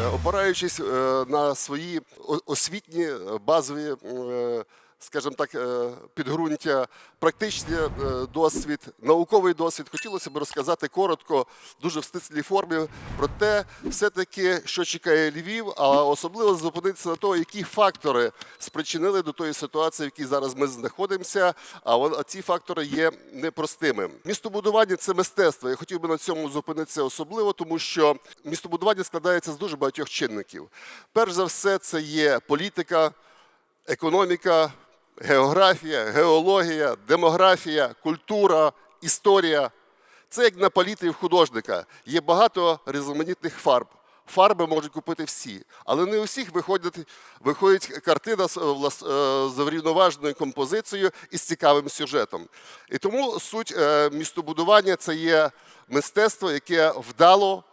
Е, Опираючись е, на свої освітні е, базові, скажімо так, е, підґрунтя, практичний е, досвід, науковий досвід, хотілося б розказати коротко, дуже в стислій формі про те, все-таки, що чекає Львів, а особливо зупинитися на того, які фактори спричинили до тої ситуації, в якій зараз ми знаходимося. А ці фактори є непростими. Містобудування це мистецтво. Я хотів би на цьому зупинитися особливо, тому що містобудування складається з дуже багатьох чинників. Перш за все, це є політика, економіка, географія, геологія, демографія, культура, історія. Це як на палітрі в художника. Є багато різноманітних фарб. Фарби можуть купити всі, але не у всіх виходить, виходить картина з, е, з врівноваженою композицією і з цікавим сюжетом. І тому суть е, містобудування це є мистецтво, яке вдало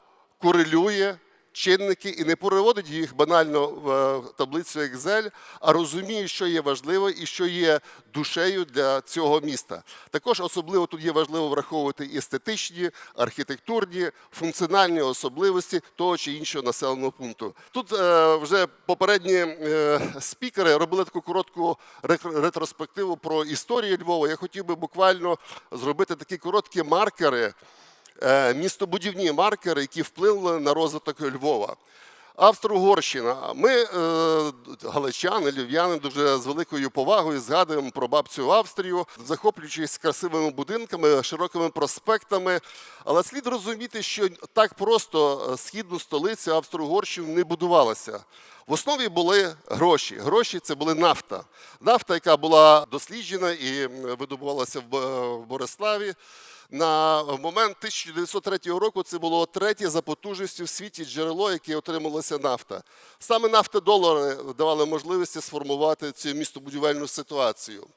корелює чинники і не переводить їх банально в е, таблицю Excel, а розуміє, що є важливо і що є душею для цього міста. Також особливо тут є важливо враховувати естетичні, архітектурні, функціональні особливості того чи іншого населеного пункту. Тут е, вже попередні е, спікери робили таку коротку ретроспективу про історію Львова. Я хотів би буквально зробити такі короткі маркери містобудівні маркери, які вплинули на розвиток Львова. Австро-Угорщина. Ми, е, галичани, львів'яни, дуже з великою повагою згадуємо про бабцю Австрію, захоплюючись красивими будинками, широкими проспектами. Але слід розуміти, що так просто е, східну столицю Австро-Угорщини не будувалася. В основі були гроші. Гроші це були нафта. Нафта, яка була досліджена і видобувалася в Бориславі. На момент 1903 року це було третє за потужністю в світі джерело, яке отрималася нафта. Саме нафтодолари давали можливості сформувати цю містобудівельну ситуацію.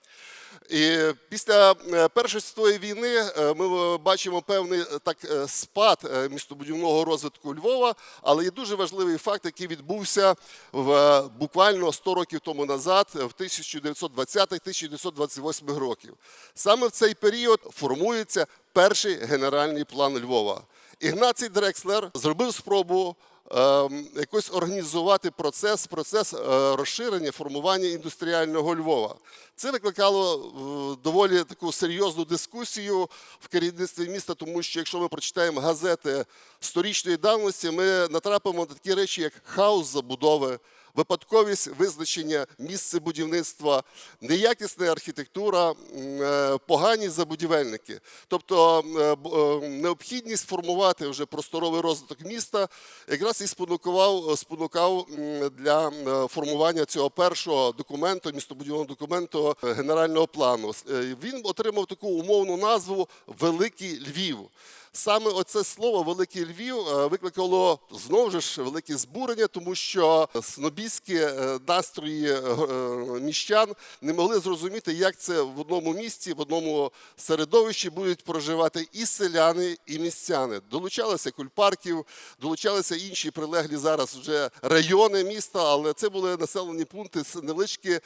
І після е, Першої світової війни е, ми е, бачимо певний так спад містобудівного розвитку Львова, але є дуже важливий факт, який відбувся в буквально 100 років тому назад, в 1920-1928 років. Саме в цей період формується перший генеральний план Львова. Ігнацій Дрекслер зробив спробу якось організувати процес, процес е, розширення, формування індустріального Львова. Це викликало е, доволі таку серйозну дискусію в керівництві міста, тому що якщо ми прочитаємо газети сторічної давності, ми натрапимо на такі речі, як хаос забудови. Випадковість визначення місця будівництва, неякісна архітектура, е, погані забудівельники. Тобто е, е, необхідність формувати вже просторовий розвиток міста якраз і спонукував, спонукав для формування цього першого документу, містобудівного документу генерального плану. Він отримав таку умовну назву Великий Львів. Саме оце слово Великий Львів е, викликало знову ж велике збурення, тому що снобістські е, настрої е, міщан не могли зрозуміти, як це в одному місті, в одному середовищі будуть проживати і селяни, і містяни. Долучалися кульпарків, долучалися інші прилеглі зараз вже райони міста, але це були населені пункти, невеличкі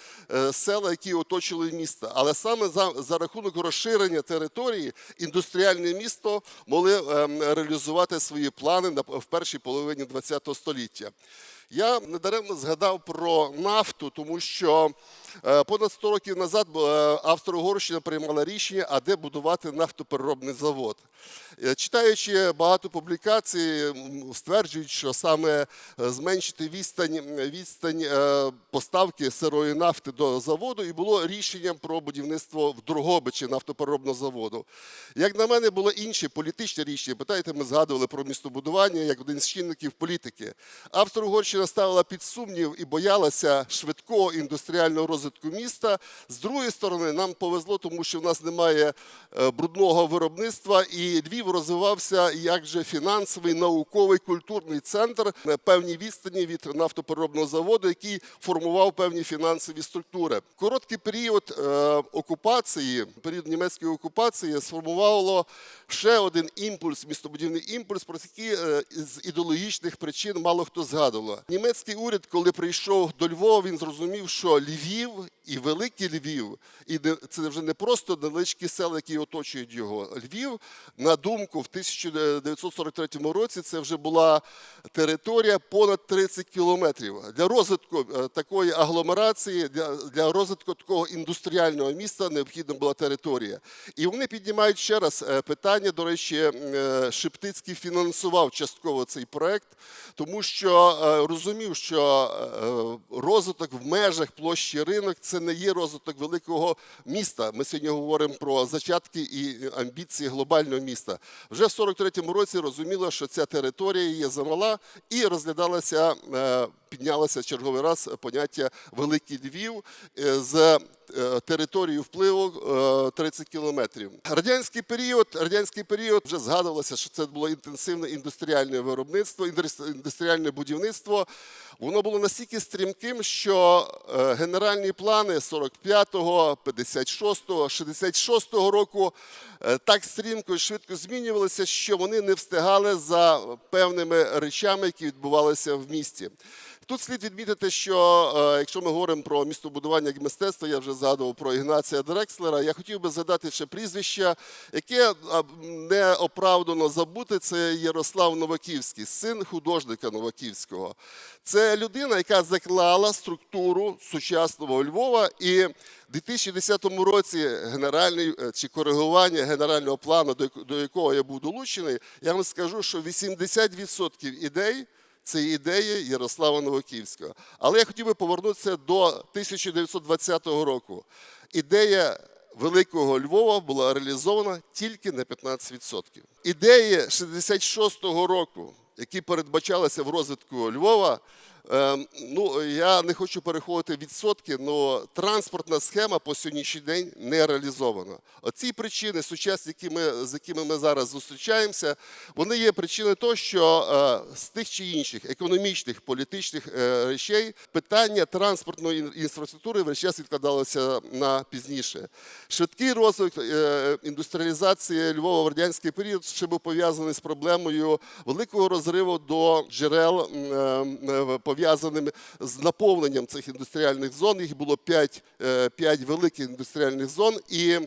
села, які оточили місто. Але саме за, за рахунок розширення території індустріальне місто могли ем, реалізувати свої плани в першій половині ХХ століття. Я недаремно згадав про нафту, тому що понад 100 років назад е, Австро-Угорщина приймала рішення, а де будувати нафтопереробний завод. Е, Читаючи багато публікацій, стверджують, що саме е, зменшити відстань, відстань е, поставки сирої нафти до заводу і було рішенням про будівництво в Другобичі нафтопереробного заводу. Як на мене, було інше політичне рішення. Питаєте, ми згадували про містобудування як один з чинників політики. Австро-Угорщина ставила під сумнів і боялася швидкого індустріального розвитку міста. З другої сторони, нам повезло, тому що в нас немає е, брудного виробництва, і Львів розвивався як же фінансовий, науковий, культурний центр на певній відстані від нафтопереробного заводу, який формував певні фінансові структури. Короткий період е, окупації, період німецької окупації, сформувало ще один імпульс, містобудівний імпульс, про який е, з ідеологічних причин мало хто згадував. Німецький уряд, коли прийшов до Львова, він зрозумів, що Львів і Великий Львів, і це вже не просто невеличкі села, які оточують його. Львів, на думку, в 1943 році це вже була територія понад 30 кілометрів. Для розвитку е, такої агломерації, для, розвитку такого індустріального міста необхідна була територія. І вони піднімають ще раз е, питання. До речі, е, Шептицький фінансував частково цей проект, тому що розумів, що розвиток в межах площі ринок це не є розвиток великого міста. Ми сьогодні говоримо про зачатки і амбіції глобального міста. Вже в 43-му році розуміло, що ця територія є замала, і розглядалася, е, піднялося черговий раз поняття Великий Львів е, з е, територією впливу е, 30 кілометрів. Радянський період, радянський період вже згадувалося, що це було інтенсивне індустріальне виробництво, індустріальне будівництво. Воно було настільки стрімким, що е, генеральні плани 45-го, 56-го, 66-го року е, так стрімко і швидко змінювалися, що вони не встигали за певними речами, які відбувалися в місті. Тут слід відмітити, що е, якщо ми говоримо про містобудування як мистецтво, я вже згадував про Ігнація Дрекслера. Я хотів би згадати ще прізвище, яке а, не оправдано забути. Це Ярослав Новаківський, син художника Новаківського. Це людина, яка заклала структуру сучасного Львова і. У 2010 році генеральний е, чи коригування генерального плану, до якого я був долучений, я вам скажу, що 80% ідей це ідеї Ярослава Новоківського. Але я хотів би повернутися до 1920 року. Ідея Великого Львова була реалізована тільки на 15%. Ідеї 66-го року, які передбачалися в розвитку Львова, Ну, я не хочу переходити відсотки, але транспортна схема по сьогоднішній день не реалізована. Оці причини, сучасні, які ми, з якими ми зараз зустрічаємося, вони є причиною того, що е, з тих чи інших економічних, політичних е, речей питання транспортної інфраструктури весь час відкладалося на пізніше. Швидкий розвиток е, індустріалізації Львова в радянський період ще був пов'язаний з проблемою великого розриву до джерел е, пов'язаними з наповненням цих індустріальних зон. Їх було 5, 5 великих індустріальних зон. І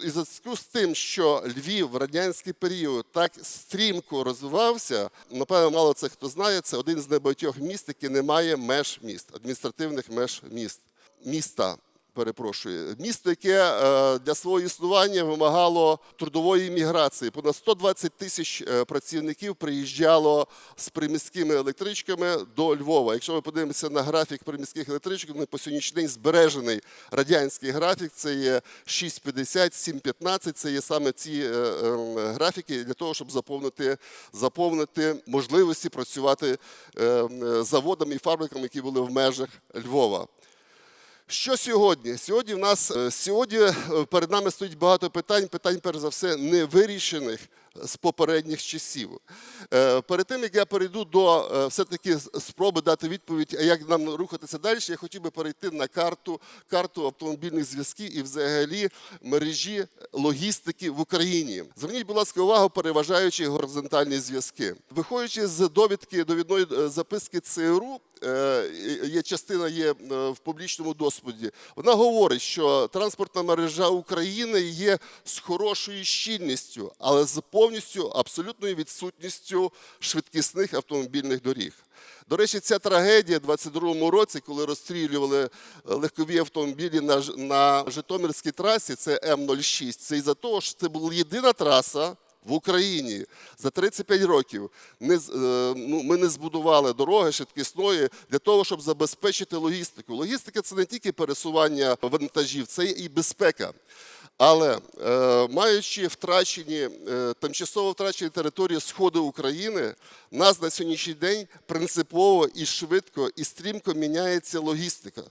і зв'язку з тим, що Львів в радянський період так стрімко розвивався, напевно, мало це хто знає. Це один з небагатьох міст, який не має меж міст, адміністративних меж міст міста. Перепрошую, місто, яке е, для свого існування вимагало трудової міграції. Понад 120 тисяч е, працівників приїжджало з приміськими електричками до Львова. Якщо ми подивимося на графік приміських електричок, він по сьогоднішній день збережений радянський графік. Це є 6.50, 7.15. Це є саме ці е, графіки для того, щоб заповнити, заповнити можливості працювати заводами і фабриками, які були в межах Львова. Що сьогодні? Сьогодні в нас е, сьогодні е, перед нами стоїть багато питань, питань, перш за все, не вирішених з попередніх часів. Е, Перед тим як я перейду до е, все-таки спроби дати відповідь, як нам рухатися далі, я хотів би перейти на карту, карту автомобільних зв'язків і взагалі мережі логістики в Україні. Зверніть, будь ласка, увагу, переважаючи горизонтальні зв'язки. Виходячи з довідки довідної е, записки ЦРУ, є частина є в публічному досвіді. Вона говорить, що транспортна мережа України є з хорошою щільністю, але з повністю абсолютною відсутністю швидкісних автомобільних доріг. До речі, ця трагедія в 22-му році, коли розстрілювали е, легкові автомобілі на, на Житомирській трасі, це М06. Це із-за того, що це була єдина траса в Україні за 35 років. Е, ну, ми не збудували дороги швидкісної для того, щоб забезпечити логістику. Логістика це не тільки пересування вантажів, це і безпека. Але е, маючи втрачені, е, тимчасово втрачені території сходу України, нас на сьогоднішній день принципово і швидко і стрімко міняється логістика.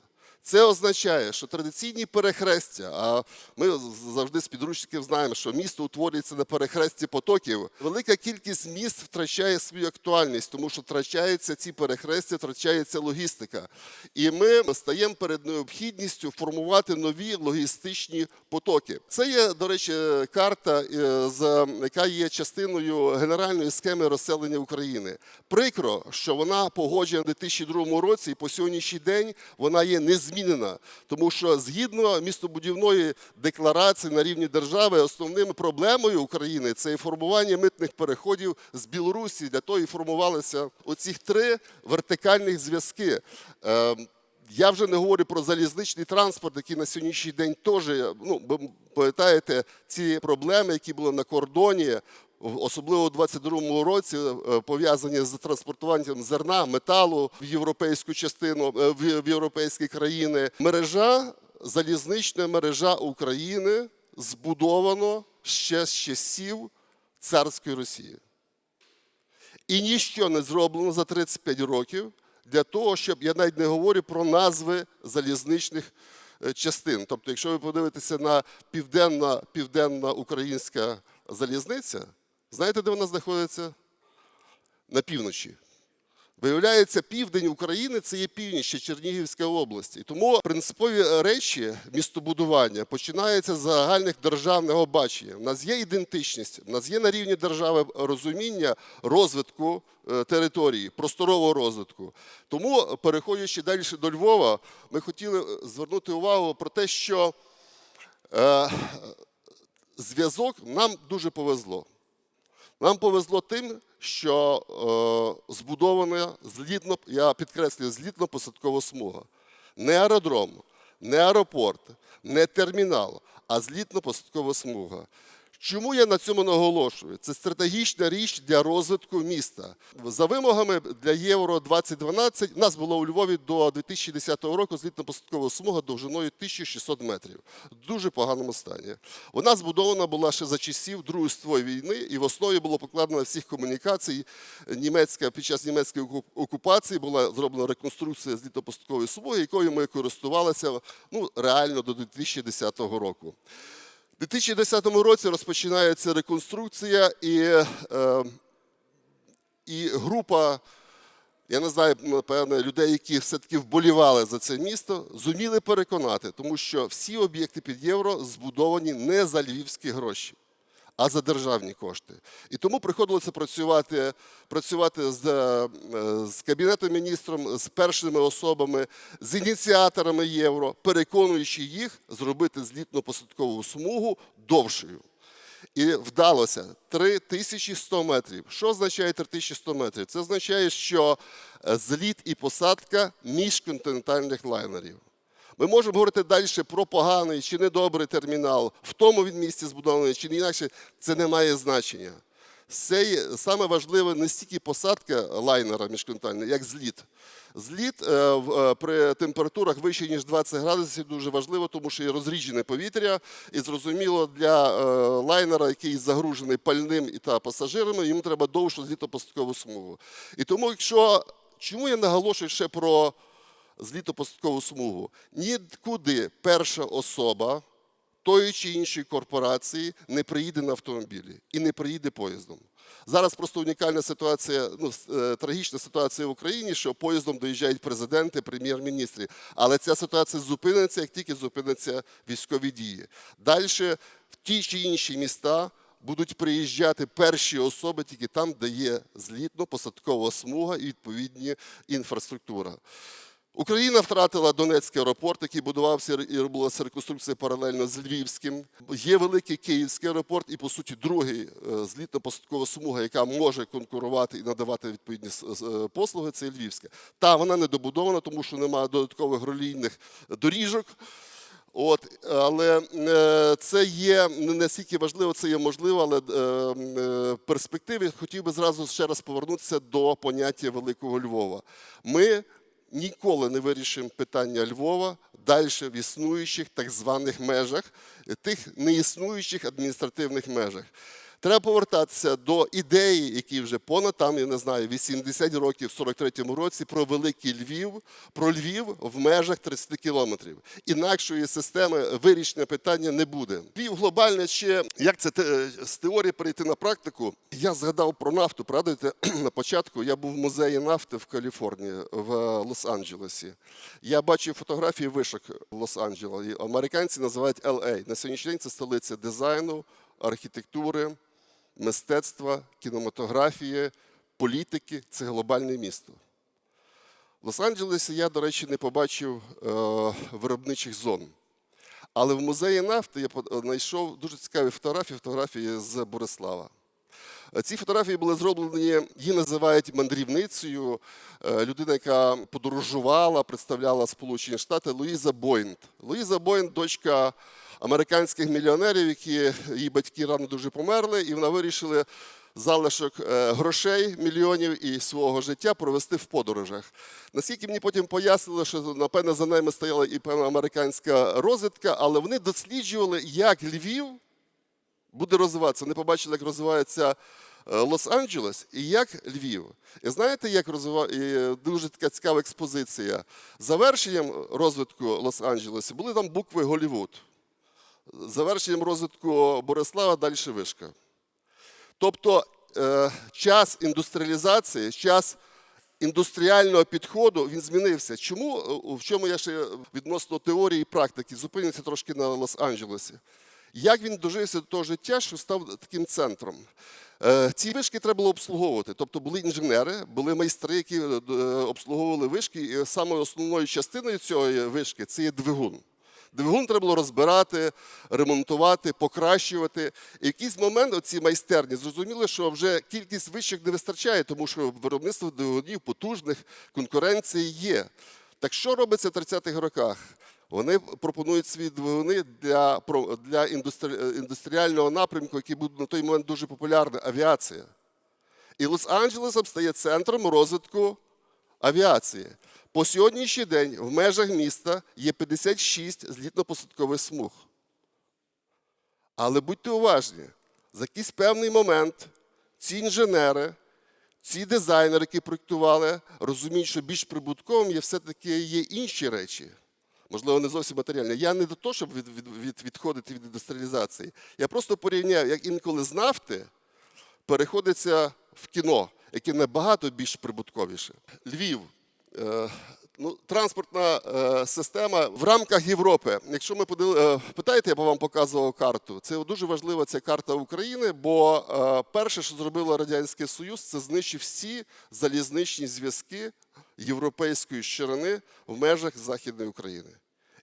Це означає, що традиційні перехрестя, а ми завжди з підручників знаємо, що місто утворюється на перехресті потоків. Велика кількість міст втрачає свою актуальність, тому що втрачаються ці перехрестя, втрачається логістика. І ми стаємо перед необхідністю формувати нові логістичні потоки. Це є, до речі, карта, е, яка є частиною генеральної схеми розселення України. Прикро, що вона погоджена в 2002 році, і по сьогоднішній день вона є незмінною змінена, тому що згідно містобудівної декларації на рівні держави, основними проблемою України це і формування митних переходів з Білорусі. Для того і формувалися оці три вертикальних зв'язки. Е, я вже не говорю про залізничний транспорт, який на сьогоднішній день теж, ну, пам'ятаєте ці проблеми, які були на кордоні, особливо у 22-му році, е, пов'язані з транспортуванням зерна, металу в європейську частину, е, в європейські країни. Мережа, залізнична мережа України збудовано ще з часів царської Росії. І ніщо не зроблено за 35 років для того, щоб я навіть не говорю про назви залізничних е, частин. Тобто, якщо ви подивитеся на південна, південна українська залізниця, знаєте, де вона знаходиться? На півночі. Виявляється, південь України це є північ Чернігівська область. І тому принципові речі містобудування починаються з загальних державного бачення. У нас є ідентичність, у нас є на рівні держави розуміння розвитку е, території, просторового розвитку. Тому, переходячи далі до Львова, ми хотіли е, звернути увагу про те, що е, зв'язок нам дуже повезло. Нам повезло тим, що е, збудована злітно, я підкреслюю, злітно-посадкова смуга. Не аеродром, не аеропорт, не термінал, а злітно-посадкова смуга. Чому я на цьому наголошую? Це стратегічна річ для розвитку міста. За вимогами для Євро 2012 у нас було у Львові до 2010 року злітно-посадкова смуга довжиною 1600 метрів. В дуже поганому стані. Вона збудована була ще за часів Другої світової війни, і в основі було покладено всіх комунікацій. Німецька під час німецької окупації була зроблена реконструкція злітно-посадкової смуги, якою ми користувалися ну, реально до 2010 року. У 2010 році розпочинається реконструкція, і, е, і група, я не знаю, напевно, людей, які все-таки вболівали за це місто, зуміли переконати, тому що всі об'єкти під євро збудовані не за львівські гроші, а за державні кошти. І тому приходилося працювати, працювати з, е, з кабінетом міністром, з першими особами, з ініціаторами євро, переконуючи їх зробити злітно-посадкову смугу довшою. І вдалося 3100 метрів. Що означає 3100 метрів? Це означає, що е, зліт і посадка міжконтинентальних лайнерів. Ми можемо говорити далі про поганий чи недобрий термінал, в тому він місці збудований чи не інакше, це не має значення. Це є саме важливе не стільки посадка лайнера міжконтинентального, як зліт. Зліт е, е, при температурах вище ніж 20 градусів дуже важливо, тому що є розріджене повітря, і зрозуміло для е, лайнера, який загружений пальним і та пасажирами, йому треба довшу злітопосадкову смугу. І тому, якщо чому я наголошую ще про злітопосадкову смугу? Нікуди перша особа тої чи іншої корпорації не приїде на автомобілі і не приїде поїздом. Зараз просто унікальна ситуація, ну, е, трагічна ситуація в Україні, що поїздом доїжджають президенти, прем'єр-міністри. Але ця ситуація зупиниться, як тільки зупиняться військові дії. Далі в ті чи інші міста будуть приїжджати перші особи тільки там, де є злітно-посадкова смуга і відповідні інфраструктура. Україна втратила Донецький аеропорт, який будувався і робилася реконструкція паралельно з Львівським. Є великий Київський аеропорт, і по суті другий е, злітно-посадкова смуга, яка може конкурувати і надавати відповідні е, послуги, це Львівська. Та вона не добудована, тому що немає додаткових гролійних доріжок. От, але е, це є не настільки важливо, це є можливо, але е, в хотів би зразу ще раз повернутися до поняття Великого Львова. Ми ніколи не вирішимо питання Львова далі в існуючих так званих межах, тих неіснуючих адміністративних межах. Треба повертатися до ідеї, які вже понад там, я не знаю, 80 років в 43-му році про великий Львів, про Львів в межах 30 кілометрів. Інакшої системи вирішення питання не буде. Львів глобальне ще як це те- з теорії перейти на практику. Я згадав про нафту. Пригадуєте, на початку я був в музеї нафти в Каліфорнії в Лос-Анджелесі. Я бачив фотографії вишок в Лос-Анджелесі. Американці називають LA. На сьогоднішній день це столиця дизайну, архітектури мистецтва, кінематографії, політики це глобальне місто. В Лос-Анджелесі я, до речі, не побачив е, виробничих зон. Але в музеї нафти я знайшов дуже цікаві фотографії, фотографії з Борислава. Ці фотографії були зроблені, її називають мандрівницею. Е, Людина, яка подорожувала, представляла Сполучені Штати Луїза Бойнт. Луїза Бойнт, дочка американських мільйонерів, які її батьки рано дуже померли, і вона вирішила залишок е, грошей, мільйонів і свого життя провести в подорожах. Наскільки мені потім пояснили, що напевно за ними стояла і певна американська розвідка, але вони досліджували, як Львів буде розвиватися. Вони побачили, як розвивається е, Лос-Анджелес і як Львів. І знаєте, як розвиває дуже така цікава експозиція. Завершенням розвитку Лос-Анджелесу були там букви Голівуд. Завершенням розвитку Борислава далі вишка. Тобто е, час індустріалізації, час індустріального підходу він змінився. Чому е, в чому я ще відносно теорії і практики зупинився трошки на Лос-Анджелесі? Як він дожився до того життя, що став таким центром? Е, Ці вишки треба було обслуговувати. Тобто були інженери, були майстри, які е, е, обслуговували вишки. І саме основною частиною цієї вишки це є двигун. Двигун треба було розбирати, ремонтувати, покращувати. І в якийсь момент ці майстерні зрозуміли, що вже кількість вищих не вистачає, тому що виробництво двигунів потужних конкуренції є. Так що робиться в 30-х роках? Вони пропонують свої двигуни для, для індустріального напрямку, який був на той момент дуже популярний авіація. І Лос-Анджелесом стає центром розвитку авіації. По сьогоднішній день в межах міста є 56 злітно-посадкових смуг. Але будьте уважні, за якийсь певний момент ці інженери, ці дизайнери, які проєктували, розуміють, що більш прибутковим є все-таки є інші речі. Можливо, не зовсім матеріальні. Я не до того, щоб від, від, від, відходити від індустріалізації. Я просто порівняв, як інколи з нафти переходиться в кіно, яке набагато більш прибутковіше. Львів. Е, ну, транспортна е, система в рамках Європи. Якщо ми подили, е, питаєте, я б вам показував карту. Це дуже важлива ця карта України, бо е, перше, що зробило Радянський Союз, це знищив всі залізничні зв'язки європейської ширини в межах Західної України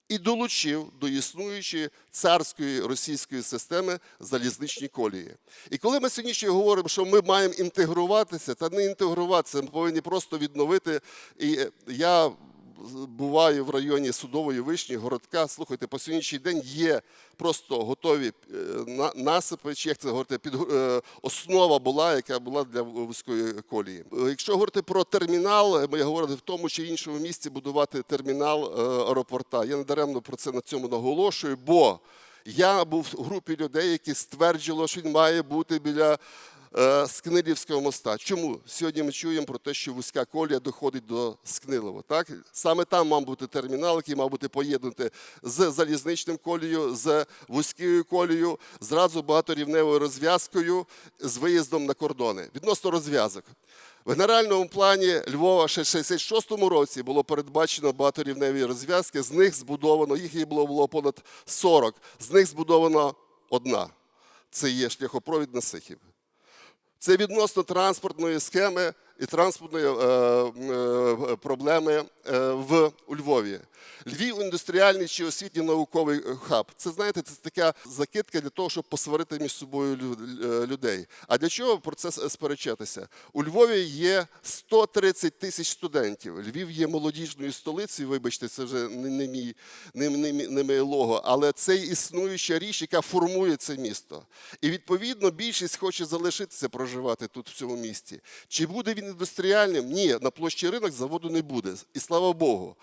і долучив до існуючої царської російської системи залізничні колії. І коли ми сьогодні говоримо, що ми маємо інтегруватися, та не інтегруватися, ми повинні просто відновити. І я буваю в районі судової вишні, городка. Слухайте, по сьогоднішній день є просто готові е, на- насипи, чи як це говорити, під, е, основа була, яка була для вузької колії. Е, Якщо говорити про термінал, ми говорили в тому чи іншому місці будувати термінал аеропорта. Я не даремно про це на цьому наголошую, бо я був в групі людей, які стверджували, що він має бути біля Скнилівського моста. Чому сьогодні ми чуємо про те, що вузька колія доходить до Скнилова? Так саме там мав бути термінал, який мав бути поєднаний з залізничним колією, з вузькою колією, зразу багаторівневою розв'язкою з виїздом на кордони. Відносно розв'язок. В генеральному плані Львова ще в 66-му році було передбачено багаторівневі розв'язки. З них збудовано, їх було, було понад 40, з них збудовано одна. Це є шляхопровід на Сихів. Це відносно транспортної схеми і транспортної е, е, проблеми в у Львові. Львів індустріальний чи освітній науковий хаб. Це знаєте, це така закидка для того, щоб посварити між собою е, людей. А для чого про це сперечатися? У Львові є 130 тисяч студентів. Львів є молодіжною столицею. Вибачте, це вже не, не мій не, не, не моє лого, але це існуюча річ, яка формує це місто. І відповідно більшість хоче залишитися проживати тут в цьому місті. Чи буде він індустріальним? Ні, на площі ринок заводу не буде. І слава Богу.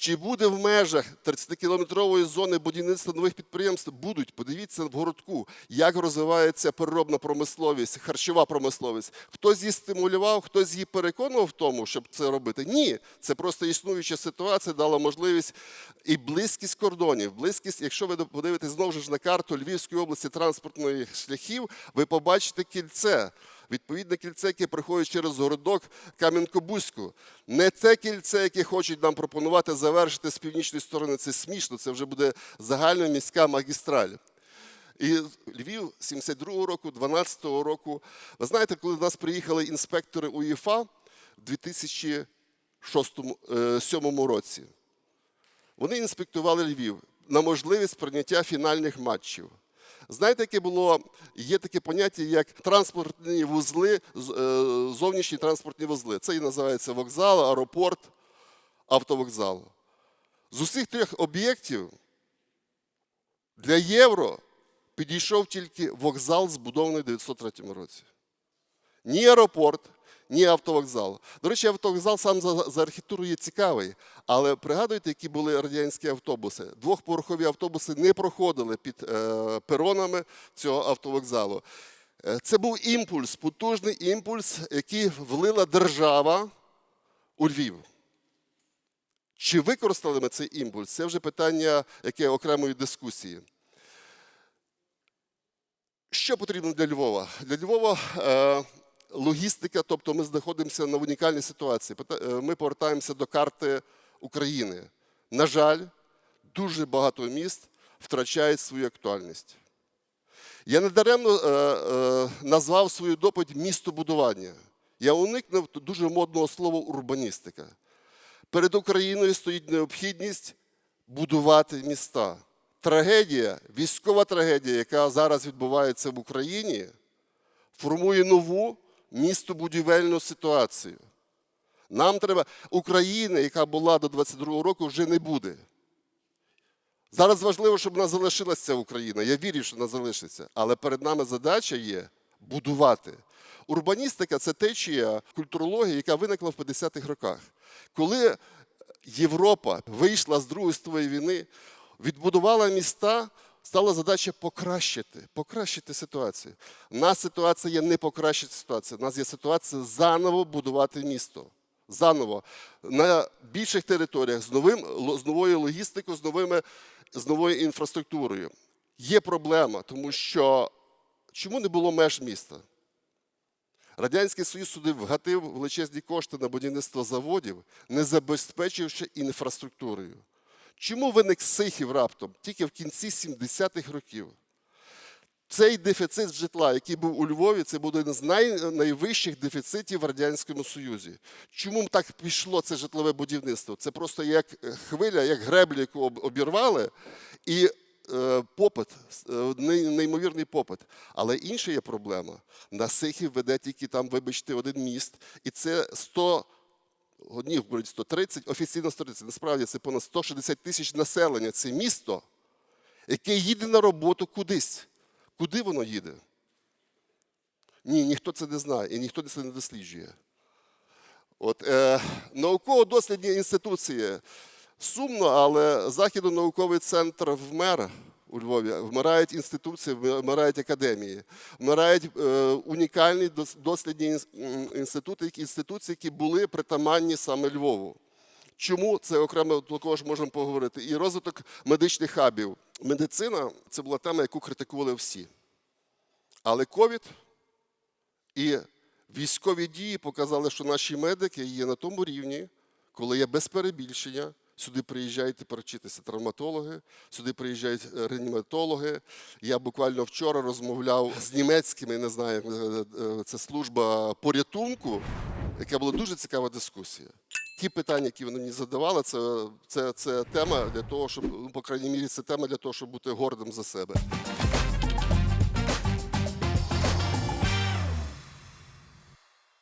Чи буде в межах 30-кілометрової зони будівництва нових підприємств? Будуть. Подивіться в городку, як розвивається переробна промисловість, харчова промисловість. Хтось її стимулював, хтось її переконував в тому, щоб це робити. Ні, це просто існуюча ситуація дала можливість і близькість кордонів. Близькість, якщо ви подивитесь знову ж на карту Львівської області транспортних шляхів, ви побачите кільце. Відповідне кільце, яке проходить через городок Кам'янко-Бузьку. Не те кільце, яке хочуть нам пропонувати завершити з північної сторони. Це смішно, це вже буде загальна міська магістраль. І Львів 72-го року, 12-го року. Ви знаєте, коли до нас приїхали інспектори УЄФА в 2000 2007 році. Вони інспектували Львів на можливість прийняття фінальних матчів. Знаєте, яке було є таке поняття, як транспортні вузли, е, зовнішні транспортні вузли. Це і називається вокзал, аеропорт, автовокзал. З усіх трьох об'єктів для євро підійшов тільки вокзал, збудований у 1903 році. Ні аеропорт, ні автовокзал. До речі, автовокзал сам за, за архітектурою є цікавий, але пригадуєте, які були радянські автобуси? Двохпорохові автобуси не проходили під е, перонами цього автовокзалу. Е, Це був імпульс, потужний імпульс, який влила держава у Львів. Чи використали ми цей імпульс? Це вже питання яке окремої дискусії. Що потрібно для Львова? Для Львова е, логістика, тобто ми знаходимося на унікальній ситуації. Е, Ми повертаємося до карти України. На жаль, дуже багато міст втрачають свою актуальність. Я недаремно е, е, назвав свою доповідь містобудування. Я уникнув дуже модного слова урбаністика. Перед Україною стоїть необхідність будувати міста. Трагедія, військова трагедія, яка зараз відбувається в Україні, формує нову містобудівельну ситуацію. Нам треба України, яка була до 22-го року, вже не буде. Зараз важливо, щоб вона залишилася Україна. Я вірю, що вона залишиться. Але перед нами задача є будувати. Урбаністика це течія культурології, яка виникла в 50-х роках. Коли Європа вийшла з Другої світової війни, відбудувала міста, стала задача покращити, покращити ситуацію. У нас ситуація є не покращити ситуацію, у нас є ситуація заново будувати місто. Заново на більших територіях з, новим, з новою логістикою, з, новими, з новою інфраструктурою. Є проблема, тому що чому не було меж міста? Радянський Союз сюди вгатив величезні кошти на будівництво заводів, не забезпечивши інфраструктурою. Чому виник Сихів раптом тільки в кінці 70-х років? Цей дефіцит житла, який був у Львові, це був один з най, найвищих дефіцитів в Радянському Союзі. Чому так пішло це житлове будівництво? Це просто як хвиля, як греблю, яку обірвали, і е, попит, е, неймовірний попит. Але інша є проблема. На Сихів веде тільки там, вибачте, один міст, і це 100 одні говорять 130, офіційно 130. Насправді це понад 160 тисяч населення. Це місто, яке їде на роботу кудись. Куди воно їде? Ні, ніхто це не знає і ніхто це не досліджує. От, е, науково-дослідні інституції. Сумно, але Західно-науковий центр вмер у Львові. Вмирають інституції, вмирають академії, вмирають е, унікальні дослідні інститути, інституції, які були притаманні саме Львову. Чому це окремо також можемо поговорити? І розвиток медичних хабів. Медицина це була тема, яку критикували всі. Але ковід і військові дії показали, що наші медики є на тому рівні, коли є без перебільшення. Сюди приїжджають тепер вчитися травматологи, сюди приїжджають е, реаніматологи. Я буквально вчора розмовляв з німецькими, не знаю, е, е, це служба порятунку, яка була дуже цікава дискусія. Ті питання, які вони мені задавали, це, це, це тема для того, щоб, ну, по крайній мірі, це тема для того, щоб бути гордим за себе.